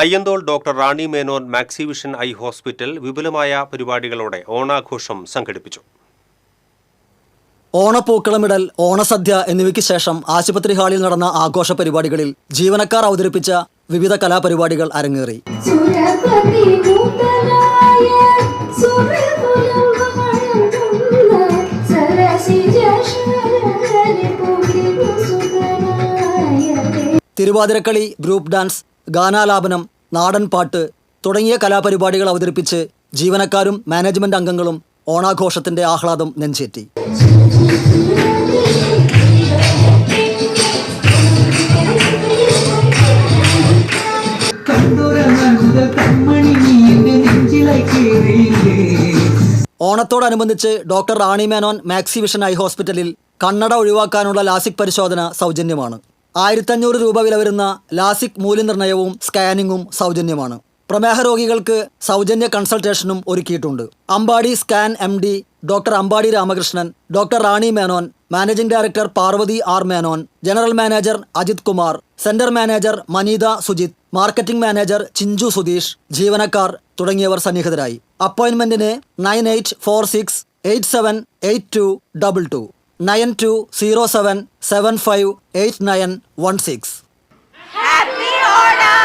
Ayyanthole doctor Rani Menon Maxivision eye hospital വിപുലമായ പരിപാടികളോടെ ഓണാഘോഷം സംഘടിപ്പിച്ചു. ഓണപ്പൂക്കളമിടൽ ഓണസദ്യ എന്നിവയ്ക്ക് ശേഷം ആശുപത്രി ഹാളിൽ നടന്ന ആഘോഷ പരിപാടികളിൽ ജീവനക്കാർ അവതരിപ്പിച്ച വിവിധ കലാപരിപാടികൾ അരങ്ങേറി. തിരുവാതിരക്കളി ഗ്രൂപ്പ് ഡാൻസ് ഗാനാലാപനം നാടൻപാട്ട് തുടങ്ങിയ കലാപരിപാടികൾ അവതരിപ്പിച്ച് ജീവനക്കാരും മാനേജ്മെന്റ് അംഗങ്ങളും ഓണാഘോഷത്തിന്റെ ആഹ്ലാദം നെഞ്ചേറ്റി. ഓണത്തോടനുബന്ധിച്ച് doctor Rani Menon Maxi Vision eye ഹോസ്പിറ്റലിൽ കണ്ണട ഒഴിവാക്കാനുള്ള ലാസിക് പരിശോധന സൗജന്യമാണ്. ആയിരത്തഞ്ഞൂറ് രൂപ വില വരുന്ന ലാസിക് മൂല്യനിർണയവും സ്കാനിങ്ങും സൗജന്യമാണ്. പ്രമേഹ രോഗികൾക്ക് സൗജന്യ കൺസൾട്ടേഷനും ഒരുക്കിയിട്ടുണ്ട്. Ambadi scan M D doctor Ambadi Ramakrishnan doctor Rani Menon managing director Parvathi R Menon general manager Ajith Kumar centre manager Maneetha Sujith marketing manager Chinchu Sudheesh ജീവനക്കാർ തുടങ്ങിയവർ സന്നിഹിതരായി. അപ്പോയിൻമെന്റിന് nine eight four six eight seven eight two double two. Nine two zero seven seven five eight nine one six Happy Onam!